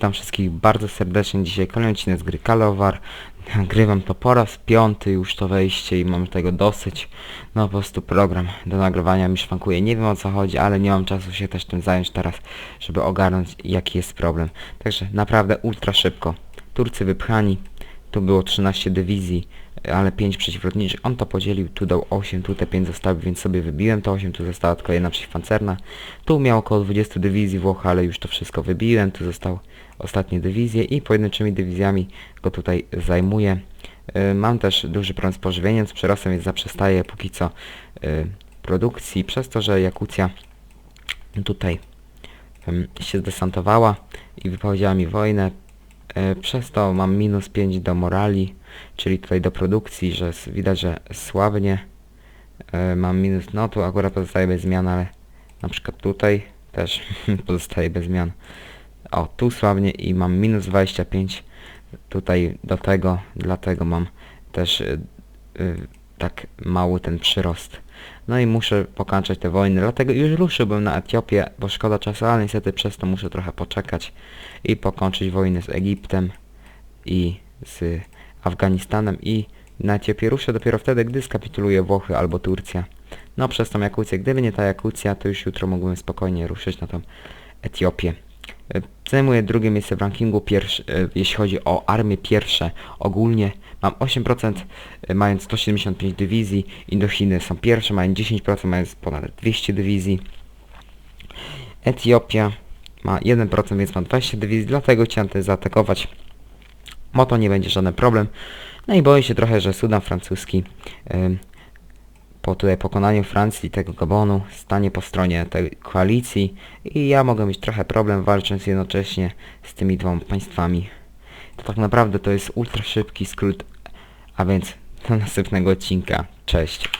Witam wszystkich bardzo serdecznie. Dzisiaj kolejny odcinek z gry Kalowar. Nagrywam to po raz piąty już to wejście i mam tego dosyć. No po prostu program do nagrywania mi szwankuje. Nie wiem o co chodzi, ale nie mam czasu się też tym zająć teraz, żeby ogarnąć jaki jest problem. Także naprawdę ultra szybko. Turcy wypchani. Tu było 13 dywizji, ale 5 przeciwlotniczych. On to podzielił, tu dał 8, tu te 5 zostawił, więc sobie wybiłem to 8, tu została tylko jedna przeciwpancerna. Tu miał około 20 dywizji Włoch, ale już to wszystko wybiłem. Tu został ostatnie dywizje i pojedynczymi dywizjami go tutaj zajmuję. Y, Mam też duży problem z pożywieniem, z przyrostem, więc zaprzestaję póki co y, produkcji, przez to, że Jakucja tutaj się zdesantowała i wypowiedziała mi wojnę. E, Przez to mam minus 5 do morali, czyli tutaj do produkcji, że widać, że słabnie. E, Mam minus, no tu akurat pozostaje bez zmian, ale na przykład tutaj też pozostaje bez zmian. O, tu słabnie i mam minus 25 tutaj do tego, dlatego mam też y, tak mały ten przyrost. No i muszę pokończyć te wojny, dlatego już ruszyłbym na Etiopię, bo szkoda czasu, ale niestety przez to muszę trochę poczekać i pokończyć wojny z Egiptem i z Afganistanem i na Etiopię ruszę dopiero wtedy, gdy skapituluje Włochy albo Turcja. No przez tą Jakucję, gdyby nie ta Jakucja, to już jutro mógłbym spokojnie ruszyć na tą Etiopię. Zajmuję drugie miejsce w rankingu, pierwszy, e, jeśli chodzi o armię pierwsze. Ogólnie mam 8%, e, mając 175 dywizji. Indochiny są pierwsze, mają 10%, mając ponad 200 dywizji. Etiopia ma 1%, więc ma 20 dywizji, dlatego chciałem tutaj zaatakować. Bo to nie będzie żaden problem. No i boję się trochę, że Sudan francuski em, po tutaj pokonaniu Francji tego Gabonu stanie po stronie tej koalicji i ja mogę mieć trochę problem walcząc jednocześnie z tymi dwoma państwami. To tak naprawdę to jest ultra szybki skrót, a więc do następnego odcinka. Cześć.